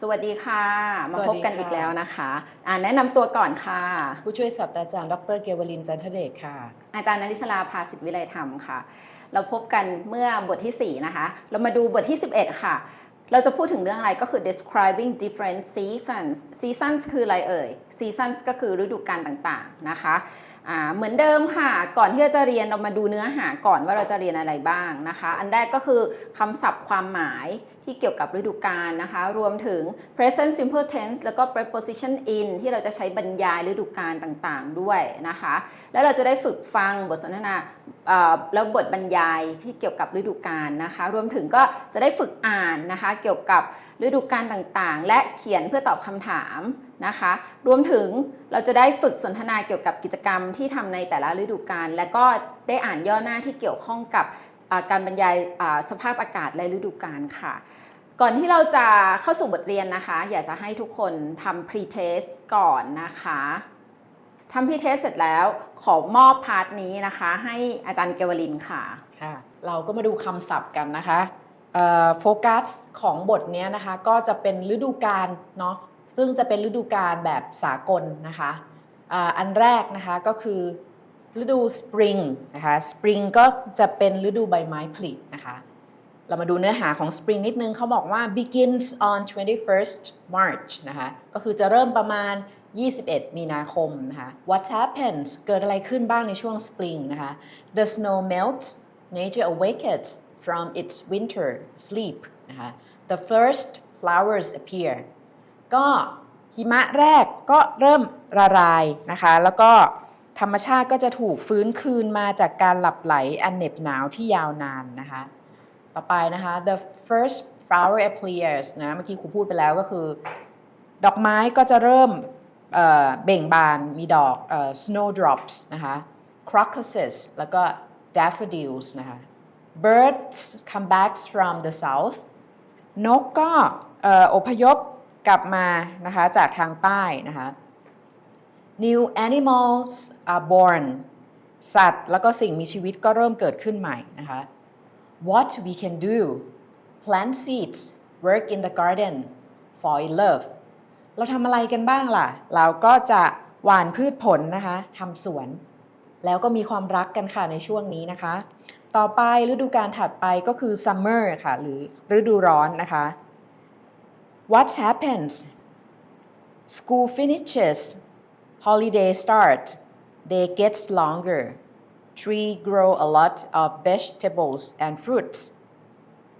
สวัสดีค่ะ มาสวัสพดีบกันค่ะอีกแล้วนะคะอ่าแนะนำตัวก่อนค่ะ ผู้ช่วยศาสตราจารย์ดรเกวลินจันทเดชค่ะ อาจารย์นริศราภาสิทธิวิไลธรรมค่ะ เราพบกันเมื่อบทที่ 4 นะคะ เรามาดูบทที่ 11 ค่ะ เราจะพูดถึงเรื่องอะไรก็คือ describing different seasons seasons คืออะไรเอ่ย seasons ก็คือฤดูกาลต่างๆนะคะ อ่าเหมือนเดิมค่ะ ก่อนที่เราจะเรียนเรามาดูเนื้อหาก่อนว่าเราจะเรียนอะไรบ้างนะคะ อันแรกก็คือคำศัพท์ความหมายที่เกี่ยวกับฤดูกาลนะคะ รวมถึง present simple tense แล้วก็ preposition in ที่เราจะใช้บรรยายฤดูกาลต่างๆด้วยนะคะ แล้วเราจะได้ฝึกฟังบทสนทนาแล้วบทบรรยายที่เกี่ยวกับฤดูกาลนะคะ รวมถึงก็จะได้ฝึกอ่านนะคะ เกี่ยวกับฤดูกาลต่างๆ และเขียนเพื่อตอบคำถามนะคะ รวมถึงเราจะได้ฝึกสนทนาเกี่ยวกับกิจกรรมที่ทำในแต่ละฤดูกาลและก็ได้อ่านย่อหน้าที่เกี่ยวข้องกับการบรรยายสภาพอากาศและฤดูกาลค่ะ ก่อนที่เราจะเข้าสู่บทเรียนนะคะ อยากจะให้ทุกคนทำ pre-test ก่อนนะคะทำ pre-test เสร็จแล้วขอมอบพาร์ทนี้นะคะ ให้อาจารย์เกวลินค่ะค่ะ เราก็มาดูคำศัพท์กันนะคะโฟกัสของบทนี้นะคะก็จะเป็นฤดูกาลเนาะ ซึ่งจะเป็นฤดูกาลแบบสากลนะคะอันแรกนะคะก็คือฤดู spring นะคะ spring ก็จะเป็นฤดูใบไม้ผลินะคะเรามาดูเนื้อหาของ spring นิดนึงเขาบอกว่า begins on 21st March นะคะก็คือจะเริ่มประมาณ 21 มีนาคมนะคะ what happens เกิดอะไรขึ้นบ้างในช่วง spring นะคะ the snow melts nature awakens from its winter sleep นะคะ the first flowers appear ก็หิมะแรกก็เริ่มละลายนะคะ แล้วก็ธรรมชาติก็จะถูกฟื้นคืนมาจากการหลับไหลอันเหน็บหนาวที่ยาวนานนะคะ ต่อไปนะคะ the first flower appears นะ เมื่อกี้ครูพูดไปแล้วก็คือ ดอกไม้ก็จะเริ่มเเบ่งบานมีดอก snowdrops นะคะ crocuses แล้วก็ daffodils นะคะ birds come back from the south นกก็อออพยพ กลับมานะคะจากทางใต้นะคะ new animals are born สัตว์แล้วก็สิ่งมีชีวิตก็เริ่มเกิดขึ้นใหม่นะคะ what we can do plant seeds work in the garden fall in love เราทำอะไรกันบ้างล่ะ เราก็จะหว่านพืชผลนะคะทำสวน แล้วก็มีความรักกันค่ะในช่วงนี้นะคะ ต่อไปฤดูกาลถัดไปก็คือ summer ค่ะ หรือฤดูร้อนนะคะ what happens school finishes holiday start day gets longer tree grow a lot of vegetables and fruits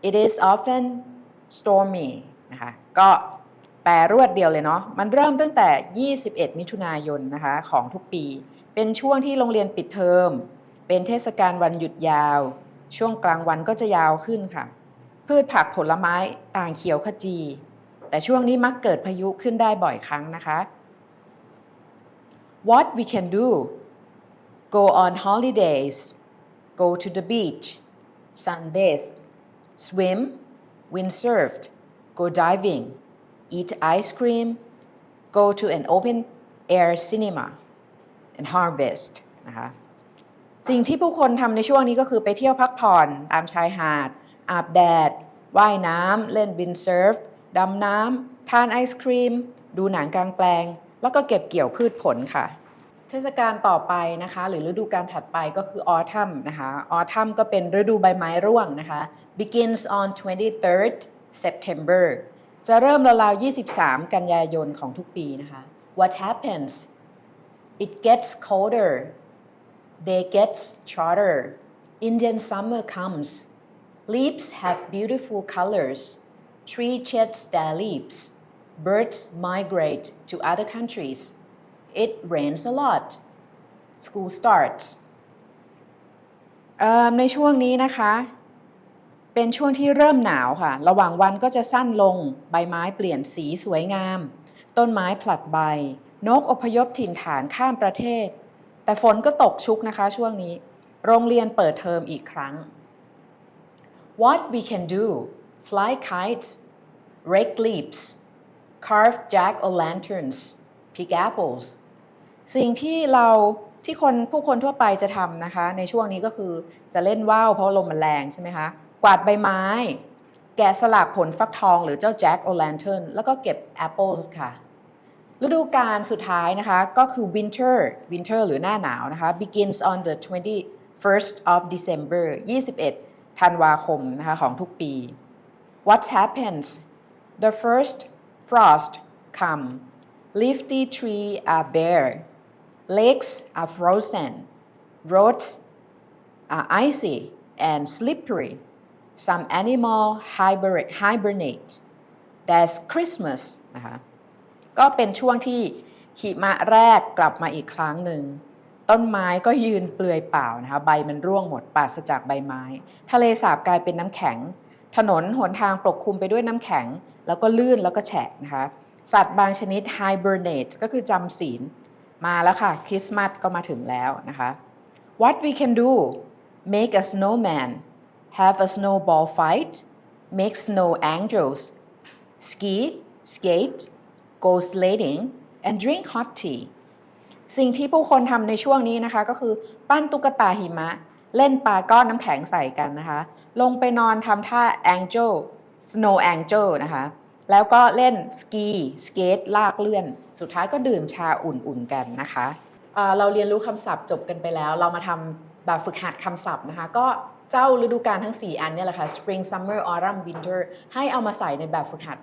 it is often stormy นะคะก็แปลรวดเดียวเลยเนาะ มันเริ่มตั้งแต่ 21 มิถุนายนนะคะของทุกปี เป็นช่วงที่โรงเรียนปิดเทอม เป็นเทศกาลวันหยุดยาว ช่วงกลางวันก็จะยาวขึ้นค่ะ พืชผักผลไม้ต่างเขียวขจี แต่ช่วงนี้มักเกิดพายุขึ้นได้บ่อยครั้งนะคะ What we can do go on holidays go to the beach sunbathe swim windsurf go diving eat ice cream go to an open air cinema and harvest นะคะสิ่งที่ผู้คนทำในช่วงนี้ก็คือไปเที่ยวพักผ่อนตามชายหาด อาบแดด ว่ายน้ำเล่นวินเซิร์ฟ ดำน้ำทานไอศครีม ดูหนังกลางแปลง แล้วก็เก็บเกี่ยวพืชผลค่ะ เทศกาลต่อไปนะคะ หรือฤดูการถัดไปก็คือ autumn นะคะ autumn ก็เป็นฤดูใบไม้ร่วงนะคะ begins on 23rd September จะเริ่มราวๆ23 กันยายนของทุกปีนะคะ what happens it gets colder day gets shorter Indian summer comes leaves have beautiful colors tree sheds their leaves birds migrate to other countries it rains a lot school starts ในช่วงนี้นะคะ เป็นช่วงที่เริ่มหนาวค่ะ ระหว่างวันก็จะสั้นลง ใบไม้เปลี่ยนสีสวยงาม ต้นไม้ผลัดใบ นกอพยพถิ่นฐานข้ามประเทศ แต่ฝนก็ตกชุกนะคะช่วงนี้ โรงเรียนเปิดเทอมอีกครั้ง What we can do fly kites rake leaves carve jack-o'-lanterns pick apples สิ่งที่เราที่คนผู้คนทั่วไปจะทำนะคะ ในช่วงนี้ก็คือจะเล่นว่าวเพราะลมมันแรงใช่ไหมคะกวาดใบไม้ แกะสลักผลฟักทองหรือเจ้าแจ็คโอแลนเทิร์นแล้วก็เก็บแอปเปิลค่ะฤดูกาลสุดท้ายนะคะก็คือ winter winter หรือหน้าหนาวนะคะ begins on the 21st of December 21 ธันวาคมนะคะของทุกปี What happens the first frost come leafy tree are bare lakes are frozen roads are icy and slippery some animal hibernate hibernate there's Christmas นะคะ ก็เป็นช่วงที่หิมะแรกกลับมาอีกครั้งหนึ่ง ต้นไม้ก็ยืนเปลือยเปล่านะคะ ใบมันร่วงหมดปราศจากใบไม้ ทะเลสาบกลายเป็นน้ำแข็ง ถนนหนทางปกคลุมไปด้วยน้ำแข็ง แล้วก็ลื่นแล้วก็แฉะนะคะ สัตว์บางชนิด hibernate ก็คือจำศีล มาแล้วค่ะ คริสต์มาสก็มาถึงแล้วนะคะ What we can do make a snowman have a snowball fight make snow angels ski skate go sledding and drink hot tea สิ่งที่ผู้คนทำในช่วงนี้นะคะ ก็คือปั้นตุ๊กตาหิมะ เล่นปาก้อนน้ำแข็งใส่กันนะคะ ลงไปนอนทำท่า angel snow angel นะคะ แล้วก็เล่นสกีสเกตลากเลื่อน สุดท้ายก็ดื่มชาอุ่นๆกันนะคะเเราเรียนรู้คำศัพท์จบกันไปแล้ว เรามาทำแบบฝึกหัดคำศัพท์นะคะ ก็เจ้าฤดูกาลทั้ง 4 อันเนี่ยแหละค่ะ spring summer autumn winter ให้เอามาใส่ในแบบฝึกหัด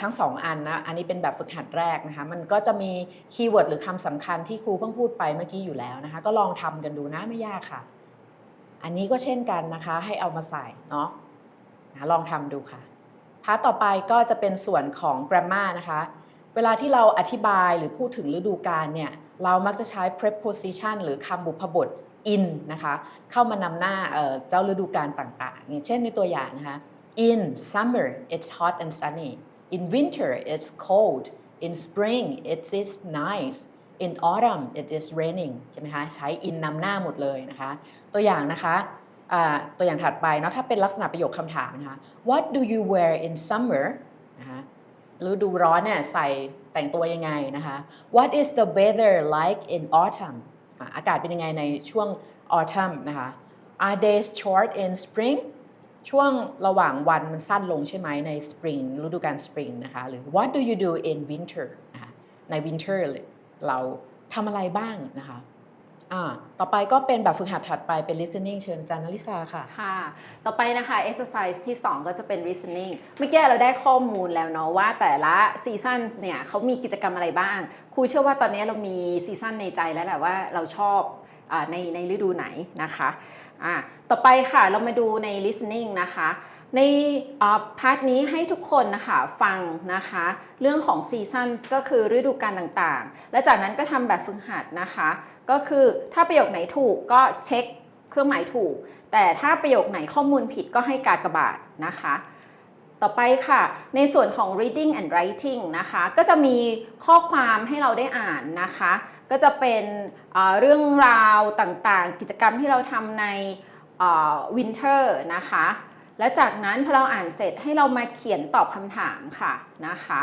ทั้งสองอันนะ อันนี้เป็นแบบฝึกหัดแรกนะคะ มันก็จะมีคีย์เวิร์ดหรือคำสำคัญที่ครูเพิ่งพูดไปเมื่อกี้อยู่แล้วนะคะ ก็ลองทำกันดูนะไม่ยากค่ะ อันนี้ก็เช่นกันนะคะให้เอามาใส่เนาะลองทำดูค่ะพาร์ทต่อไปก็จะเป็นส่วนของ grammar นะคะ เวลาที่เราอธิบายหรือพูดถึงฤดูกาลเนี่ยเรามักจะใช้ preposition หรือคำบุพบท in นะคะเข้ามานำหน้าเอ่อเจ้าฤดูกาลต่างๆอย่างเช่นในตัวอย่างนะคะ in summer it's hot and sunny in winter it's cold in spring it is nice in autumn it is raining ใช่ไหมคะใช้ in นำหน้าหมดเลยนะคะ ตัวอย่างนะคะตัวอย่างถัดไปเนาะถ้าเป็นลักษณะประโยคคำถามนะคะ What do you wear in summer นะคะฤดูร้อนเนี่ยใส่แต่งตัวยังไงนะคะ What is the weather like in autumn อากาศเป็นยังไงในช่วง autumn นะคะ Are days short in spring ช่วงระหว่างวันมันสั้นลงใช่ไหมใน spring ฤดูกาล spring นะคะ หรือ What do you do in winter นะคะใน winter เเราทำอะไรบ้างนะคะอ่าต่อไปก็เป็นแบบฝึกหัดถัดไปเป็น listening เชิญอาจารย์นลิสาค่ะ ค่ะ ต่อไปนะคะ exercise ที่ 2 ก็จะเป็น listening เมื่อกี้เราได้ข้อมูลแล้วเนาะว่าแต่ละซีซันส์เนี่ยเขามีกิจกรรมอะไรบ้าง ครูเชื่อว่าตอนนี้เรามีซีซันในใจแล้วแหละว่าเราชอบอาในในฤดูไหนนะคะอะต่อไปค่ะเรามาดูใน listening นะคะในพาร์ทนี้ให้ทุกคนนะคะฟังนะคะ เรื่องของซีซันส์ก็คือฤดูกาลต่างๆ และจากนั้นก็ทำแบบฝึกหัดนะคะ ก็คือถ้าประโยคไหนถูกก็เช็คเครื่องหมายถูก แต่ถ้าประโยคไหนข้อมูลผิดก็ให้กากระบาทนะคะ ต่อไปค่ะ ในส่วนของ reading and writing นะคะ ก็จะมีข้อความให้เราได้อ่านนะคะ ก็จะเป็นเรื่องราวต่างๆ กิจกรรมที่เราทำใน winter นะคะ และจากนั้นพอเราอ่านเสร็จให้เรามาเขียนตอบคำถามค่ะนะคะ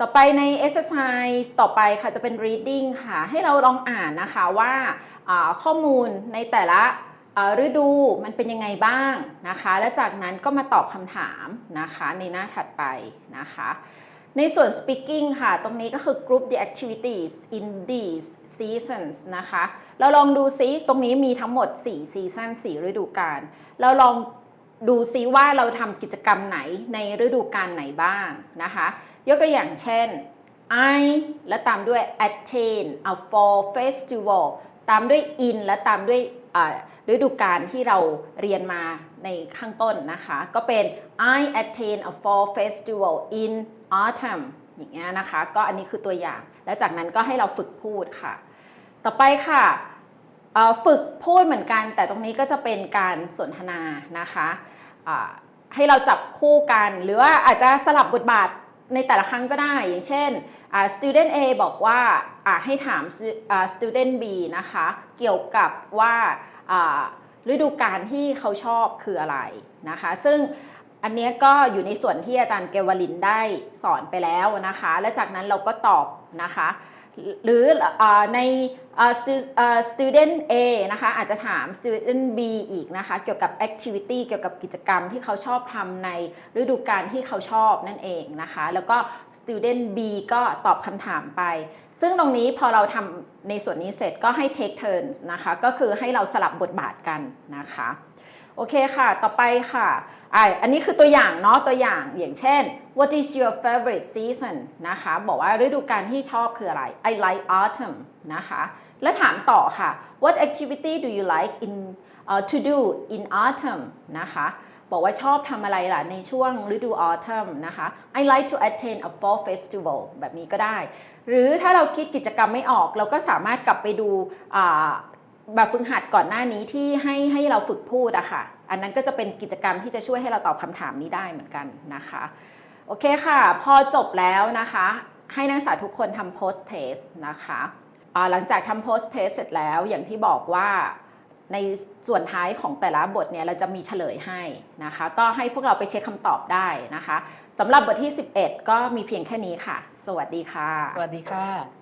ต่อไปใน exercise ต่อไปค่ะจะเป็น reading ค่ะ ให้เราลองอ่านนะคะว่าข้อมูลในแต่ละฤดูมันเป็นยังไงบ้างนะคะ และจากนั้นก็มาตอบคำถามนะคะในหน้าถัดไปนะคะ ในส่วน speaking ค่ะ ตรงนี้ก็คือ group the activities in these seasons นะคะ เราลองดูซิตรงนี้มีทั้งหมด4ซีซัน4ฤดูกาลเราลอง ดูซิว่าเราทำกิจกรรมไหนในฤดูกาลไหนบ้างนะคะ ยกตัวอย่างเช่น I และตามด้วย attain a fall festival ตามด้วย in และตามด้วยฤดูกาลที่เราเรียนมาในข้างต้นนะคะ ก็เป็น I attain a fall festival in autumn อย่างเงี้ยนะคะ ก็อันนี้คือตัวอย่าง แล้วจากนั้นก็ให้เราฝึกพูดค่ะ ต่อไปค่ะ ฝึกพูดเหมือนกัน แต่ตรงนี้ก็จะเป็นการสนทนานะคะให้เราจับคู่กัน หรือว่าอาจจะสลับบทบาทในแต่ละครั้งก็ได้ อย่างเช่น student A บอกว่าให้ถาม student B นะคะ เกี่ยวกับว่าฤดูกาลที่เขาชอบคืออะไรนะคะ ซึ่งอันนี้ก็อยู่ในส่วนที่อาจารย์เกวลินได้สอนไปแล้วนะคะ และจากนั้นเราก็ตอบนะคะ หรือใน student A นะคะอาจจะถาม student B อีกนะคะเกี่ยวกับ activity เกี่ยวกับกิจกรรมที่เขาชอบทำในฤดูกาลที่เขาชอบนั่นเองนะคะ แล้วก็ student B ก็ตอบคำถามไป ซึ่งตรงนี้พอเราทำในส่วนนี้เสร็จก็ให้ take turns นะคะ ก็คือให้เราสลับบทบาทกันนะคะ โอเคค่ะ ต่อไปค่ะอะอันนี้คือตัวอย่างเนาะ ตัวอย่างอย่างเช่น what is your favorite season นะคะ บอกว่าฤดูกาลที่ชอบคืออะไร I like autumn นะคะ แล้วถามต่อค่ะ what activity do you like in uh, to do in autumn นะคะ บอกว่าชอบทำอะไรล่ะ ในช่วงฤดู autumn นะคะ I like to attend a fall festival แบบนี้ก็ได้ หรือถ้าเราคิดกิจกรรมไม่ออก เราก็สามารถกลับไปดู แบบฝึกหัดก่อนหน้านี้ที่ให้ให้เราฝึกพูดอะค่ะ อันนั้นก็จะเป็นกิจกรรมที่จะช่วยให้เราตอบคำถามนี้ได้เหมือนกันนะคะ โอเคค่ะ พอจบแล้วนะคะ ให้นักศึกษาทุกคนทำ post test นะคะหลังจากทำ post test เสร็จแล้วอย่างที่บอกว่าในส่วนท้ายของแต่ละบทเนี่ยเราจะมีเฉลยให้นะคะ ก็ให้พวกเราไปเช็คคำตอบได้นะคะสำหรับบทที่ 11 ก็มีเพียงแค่นี้ค่ะ สวัสดีค่ะ สวัสดีค่ะ